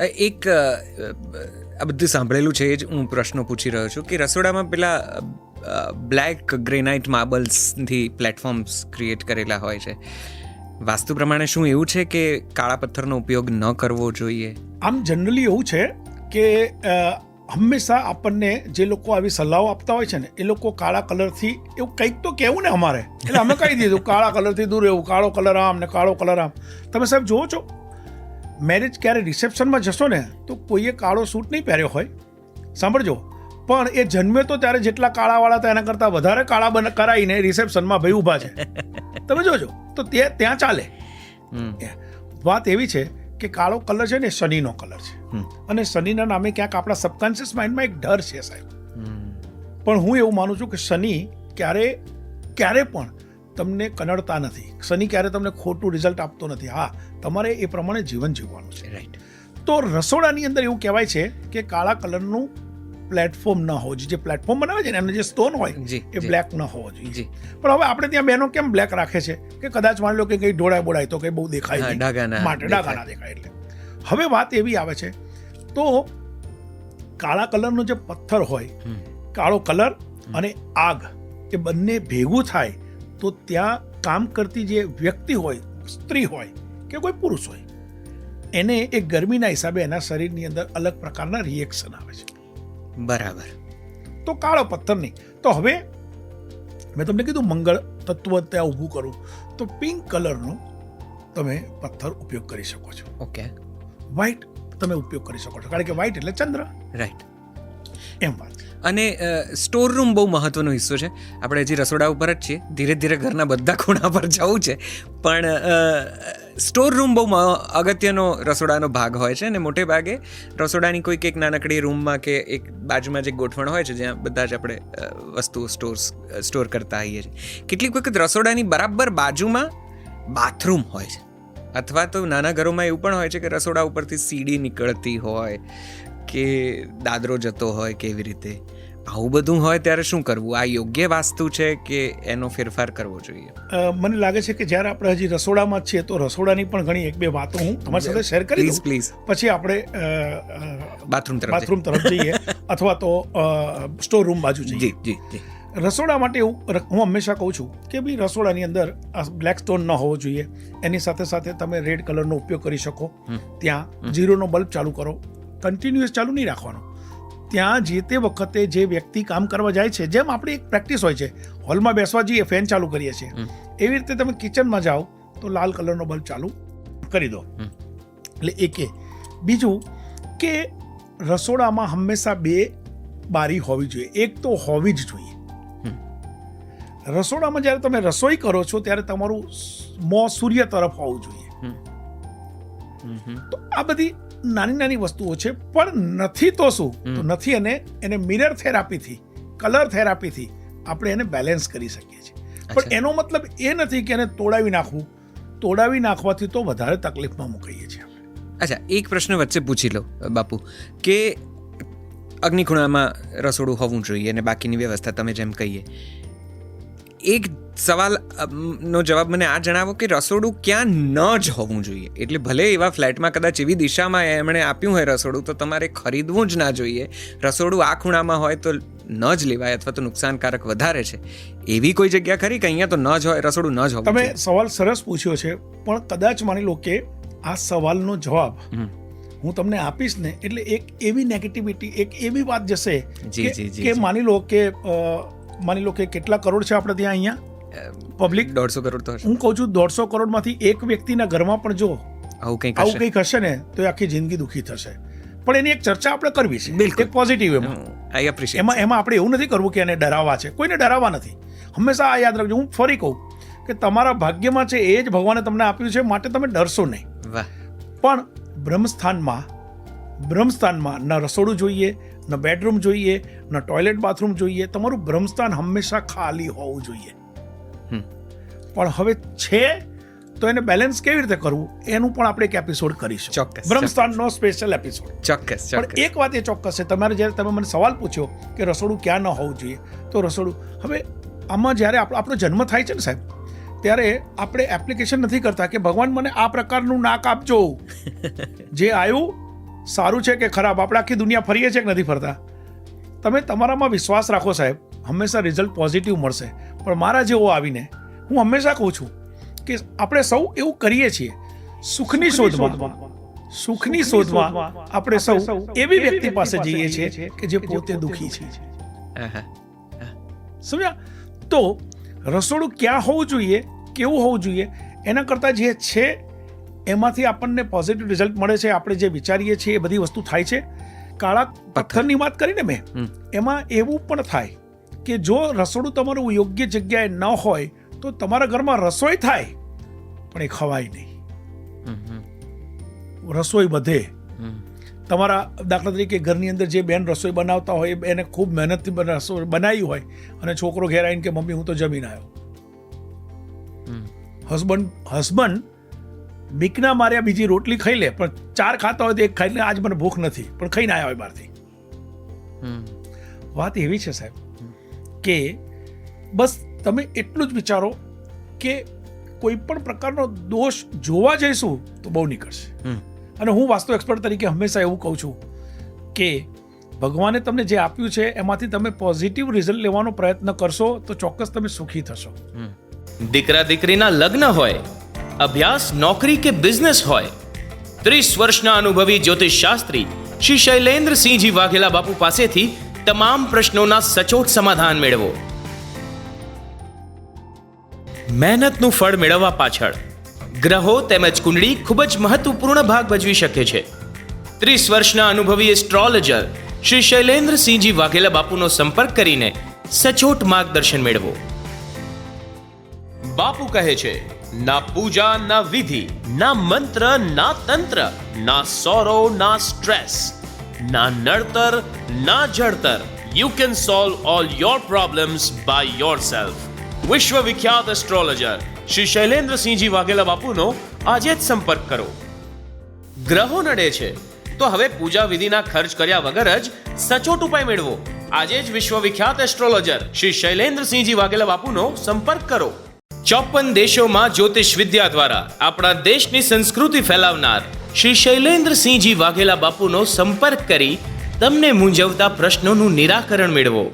એક આ બધું સાંભળેલું છે એ જ હું પ્રશ્નો પૂછી રહ્યો છું કે રસોડામાં પેલા બ્લેક ગ્રેનાઇટ માર્બલ્સથી પ્લેટફોર્મ્સ ક્રિએટ કરેલા હોય છે. વાસ્તુ પ્રમાણે શું એવું છે કે કાળા પથ્થરનો ઉપયોગ ન કરવો જોઈએ? આમ જનરલી એવું છે કે હંમેશા આપણને જે લોકો આવી સલાહો આપતા હોય છે ને, એ લોકો કાળા કલરથી, એવું કંઈક તો કહેવું ને અમારે. એટલે અમે કહી દીધું, કાળા કલરથી દૂર રહેવું, કાળો કલર આમ ને કાળો કલર આમ. તમે સાહેબ જુઓ છો મેરેજ ક્યારે રિસેપ્શનમાં જશો ને તો કોઈએ કાળો સૂટ નહીં પહેર્યો હોય. સાંભળજો. પણ એ જન્મે તો ત્યારે જેટલા કાળાવાળા હતા એના કરતાં વધારે કાળા બન કરાવીને રિસેપ્શનમાં ભાઈ ઊભા છે. તમે જોજો. તો તે ત્યાં ચાલે. વાત એવી છે કે કાળો કલર છે ને શનિનો કલર છે. અને શનિના નામે ક્યાંક આપણા સબકોન્શિયસ માઇન્ડમાં એક ડર છે સાહેબ. પણ હું એવું માનું છું કે શનિ ક્યારે ક્યારે પણ તમને કનડતા નથી. શનિ ક્યારે તમને ખોટું રિઝલ્ટ આપતો નથી. હા તમારે એ પ્રમાણે જીવન જીવવાનું છે. રાઈટ તો રસોડાની અંદર એવું કહેવાય છે કે કાળા કલરનું પ્લેટફોર્મ ન હોવું જોઈએ. જે પ્લેટફોર્મ બનાવે છે ને એનો જે સ્ટોન હોય એ બ્લેક ન હોવો જોઈએ. જી. પણ હવે આપણે ત્યાં બહેનો કેમ બ્લેક રાખે છે? કે કદાચ માની લો કે કંઈ ઢોળાય બોળાય તો કંઈ બહુ દેખાય. માટે ડાઘાના દેખાય એટલે. હવે વાત એવી આવે છે. તો કાળા કલરનો જે પથ્થર હોય કાળો કલર અને આગ એ બંને ભેગું થાય તો ત્યાં કામ કરતી જે વ્યક્તિ હોય સ્ત્રી હોય કે કોઈ પુરુષ હોય એને એ ગરમીના હિસાબે એના શરીરની અંદર અલગ પ્રકારના રિએક્શન આવે છે. બરાબર. તો કાળો પથ્થર નહીં. તો હવે મેં તમને કીધું મંગળ તત્વ ત્યાં ઊભું કરું. તો પિંક કલરનો તમે પથ્થર ઉપયોગ કરી શકો છો. ઓકે. વ્હાઈટ તમે ઉપયોગ કરી શકો છો. કારણ કે વ્હાઈટ એટલે ચંદ્ર. રાઈટ એમ વાત. અને સ્ટોર રૂમ બહુ મહત્વનો હિસ્સો છે. આપણે હજી રસોડા ઉપર જ છીએ. ધીરે ધીરે ઘરના બધા ખૂણા પર જવું છે. પણ સ્ટોર રૂમ બહુ અગત્યનો રસોડાનો ભાગ હોય છે અને મોટે ભાગે રસોડાની કોઈક એક નાનકડી રૂમમાં કે એક બાજુમાં જે ગોઠવણ હોય છે, જ્યાં બધા જ આપણે વસ્તુઓ સ્ટોર સ્ટોર કરતા હોઈએ છીએ. કેટલીક વખત રસોડાની બરાબર બાજુમાં બાથરૂમ હોય છે. અથવા તો નાના ઘરોમાં એવું પણ હોય છે કે રસોડા ઉપરથી સીડી નીકળતી હોય. કે દાદરો જતો હોય કેવી રીતે? આવું બધું હોય ત્યારે શું કરવું? આ યોગ્ય વાસ્તુ છે કે એનો ફેરફાર કરવો જોઈએ? મને લાગે છે કે જ્યારે આપણે હજી રસોડામાં જ છીએ તો રસોડાની પણ ઘણી એક બે વાતો હું તમારી સાથે શેર કરી પ્લીઝ પ્લીઝ પછી આપણે બાથરૂમ તરફ બાથરૂમ તરફ જઈએ અથવા તો સ્ટોર રૂમ બાજુ જઈએ. જી જી જી. રસોડા માટે હું હંમેશા કહું છું કે ભાઈ રસોડાની અંદર બ્લેક સ્ટોન ન હોવો જોઈએ. એની સાથે સાથે તમે રેડ કલરનો ઉપયોગ કરી શકો. ત્યાં ઝીરોનો બલ્બ ચાલુ કરો. કન્ટિન્યુઅસ ચાલુ નહીં રાખવાનો. ત્યાં જે તે વખતે જે વ્યક્તિ કામ કરવા જાય છે જેમ આપણી એક પ્રેક્ટિસ હોય છે હોલમાં બેસવા જઈએ ફેન ચાલુ કરીએ છીએ. એવી રીતે તમે કિચનમાં જાઓ તો લાલ કલરનો બલ્બ ચાલુ કરી દો. એટલે એકે બીજું કે રસોડામાં હંમેશા બે બારી હોવી જોઈએ. એક તો હોવી જ જોઈએ. રસોડામાં જ્યારે તમે રસોઈ કરો છો ત્યારે તમારું મોં સૂર્ય તરફ હોવું જોઈએ. તો આ બધી નાની નાની વસ્તુઓ છે પણ નથી તો શું તો નથી અને એને મિરર થેરાપીથી કલર થેરાપીથી આપણે એને બેલેન્સ કરી શકીએ છીએ. પણ એનો મતલબ એ નથી કે એને તોડાવી નાખવું. તોડાવી નાખવાથી તો વધારે તકલીફમાં મુકાઈએ છીએ અચ્છા એક પ્રશ્ન વચ્ચે પૂછી લો બાપુ કે અગ્નિખૂણામાં રસોડું હોવું જોઈએ અને બાકીની વ્યવસ્થા તમે જેમ કહીએ એક સવાલ નો જવાબ મને આ જણાવો કે રસોડું ક્યાં ન જ હોવું જોઈએ એટલે ભલે એવા ફ્લેટમાં કદાચ એવી દિશામાં એમણે આપ્યું હોય રસોડું તો તમારે ખરીદવું જ ના જોઈએ રસોડું આ ખૂણામાં હોય તો ન જ લેવાય અથવા તો નુકસાનકારક વધારે છે એવી કોઈ જગ્યા ખરી કે અહીંયા તો ન જ હોય રસોડું ન જ હોવું તમે સવાલ સરસ પૂછ્યો છે પણ કદાચ માની લો કે આ સવાલનો જવાબ. હું તમને આપીશ ને એટલે એક એવી નેગેટિવિટી એક એવી વાત જશે કે-. માની લો કે માની લો કે કેટલા કરોડ છે આપણે ત્યાં અહીંયા? પબ્લિક દોઢસો કરોડ તો હું કહું છું દોઢસો કરોડમાંથી એક વ્યક્તિના ઘરમાં પણ જો આવું કંઈક આવું કંઈક હશે ને તો એ આખી જિંદગી દુઃખી થશે. પણ એની એક ચર્ચા આપણે કરવી છે. બિલકુલ. પોઝિટિવ એમાં. આઈ એપ્રિશિએટ એમાં એમાં આપણે એવું નથી કરવું કે એને ડરાવવા છે. કોઈને ડરાવવા નથી. હંમેશા આ યાદ રાખજો. હું ફરી કહું કે તમારા ભાગ્યમાં છે એ જ ભગવાને તમને આપ્યું છે માટે તમે ડરશો નહીં. પણ બ્રહ્મસ્થાનમાં બ્રહ્મસ્થાનમાં ન રસોડું જોઈએ ન બેડરૂમ જોઈએ ન ટોયલેટ બાથરૂમ જોઈએ. તમારું બ્રહ્મસ્થાન હંમેશા ખાલી હોવું જોઈએ. પણ હવે છે તો એને બેલેન્સ કેવી રીતે કરવું? એનું પણ આપણે એક એપિસોડ કરીશું. ચોક્કસ, બ્રહ્મસ્થાનનો સ્પેશિયલ એપિસોડ ચોક્કસ પણ એક વાત એ ચોક્કસ છે તમારે જ્યારે તમે મને સવાલ પૂછ્યો કે રસોડું ક્યાં ન હોવું જોઈએ તો રસોડું હવે આમાં જ્યારે આપણો આપણો જન્મ થાય છે ને સાહેબ ત્યારે આપણે એપ્લિકેશન નથી કરતા કે ભગવાન મને આ પ્રકારનું નાક આપજો. જે આવ્યું સારું છે કે ખરાબ? આપણે આખી દુનિયા ફરીએ છીએ કે નથી ફરતા? તમે તમારામાં વિશ્વાસ રાખો સાહેબ હંમેશા રિઝલ્ટ પોઝિટિવ મળશે. પણ મારા જેવો આવીને હું હંમેશા કહું છું કે આપણે સૌ એવું કરીએ છીએ. સુખની શોધમાં સુખની શોધમાં આપણે સૌ એવી વ્યક્તિ પાસે જઈએ છીએ કે જે પોતે દુઃખી છે. સમજ્યા? તો રસોડું ક્યાં હોવું જોઈએ કેવું હોવું જોઈએ એના કરતાં જે છે એમાંથી આપણને પોઝિટિવ રિઝલ્ટ મળે છે આપણે જે વિચારીએ છીએ એ બધી વસ્તુ થાય છે. કાળા પથ્થરની વાત કરીને મેં એમાં એવું પણ થાય કે જો રસોડું તમારું યોગ્ય જગ્યાએ ન હોય તો તમારા ઘરમાં રસોઈ થાય પણ એ ખવાય નહીં. રસોઈ બધે. તમારા દાખલા તરીકે ઘરની અંદર જે બેન રસોઈ બનાવતા હોય એને ખૂબ મહેનતથી રસોઈ બનાવી હોય અને છોકરો ઘેર આવીને કે મમ્મી હું તો જમીન આવ્યો. હસબન્ડ હસબન્ડ બીકના માર્યા બીજી રોટલી ખાઈ લે પણ ચાર ખાતા હોય તો એક ખાઈ લે આજ મને ભૂખ નથી પણ ખાઈને આવ્યા હોય બહારથી. વાત એવી છે સાહેબ કે બસ તમે એટલું જ વિચારો કે કોઈ પણ પ્રકારનો દોષ જોવા જઈશું તો બહુ નીકળશે. અને હું વાસ્તુ એક્સપર્ટ તરીકે હંમેશા એવું કહું છું કે ભગવાને તમને જે આપ્યું છે એમાંથી તમે પોઝિટિવ રિઝલ્ટ લેવાનો પ્રયત્ન કરશો તો ચોક્કસ તમે સુખી થશો. દીકરા દીકરીના લગ્ન હોય અભ્યાસ, નોકરી કે બિઝનેસ હોય? ત્રીસ વર્ષના અનુભવી જ્યોતિષ શાસ્ત્રી શ્રી શૈલેન્દ્રસિંહજી વાઘેલા બાપુ પાસેથી તમામ પ્રશ્નોના સચોટ સમાધાન મેળવો. મહેનતનું ફળ મેળવવા પાછળ, ગ્રહો તેમજ કુંડળી ખૂબ જ મહત્વપૂર્ણ ભાગ ભજવી શકે છે. ત્રીસ વર્ષના અનુભવી એસ્ટ્રોલોજર શ્રી શૈલેન્દ્રસિંહજી વાઘેલા બાપુનો સંપર્ક કરીને સચોટ માર્ગદર્શન મેળવો. બાપુ કહે છે ના પૂજા, ના વિધિ, ના મંત્ર, ના તંત્ર, ના સોરો ના સ્ટ્રેસ ના નડતર, ના જડતર. You can solve all your problems by yourself વિશ્વ વિખ્યાત એસ્ટ્રોલોજર શ્રી શૈલેન્દ્રસિંહજી વાઘેલા બાપુનો આજે જ સંપર્ક કરો. ગ્રહો નડે છે. તો હવે પૂજા વિધિના ખર્ચ કર્યા વગર જ સચોટ ઉપાય મેળવો. આજે જ વિશ્વ વિખ્યાત એસ્ટ્રોલોજર શ્રી શૈલેન્દ્રસિંહજી વાઘેલા બાપુનો સંપર્ક કરો. ચોપન દેશોમાં જ્યોતિષ વિદ્યા દ્વારા આપણા દેશની સંસ્કૃતિ ફેલાવનાર શ્રી શૈલેન્દ્રસિંહજી વાઘેલા બાપુનો સંપર્ક કરી તમને મૂંઝવતા પ્રશ્નોનું નિરાકરણ મેળવો.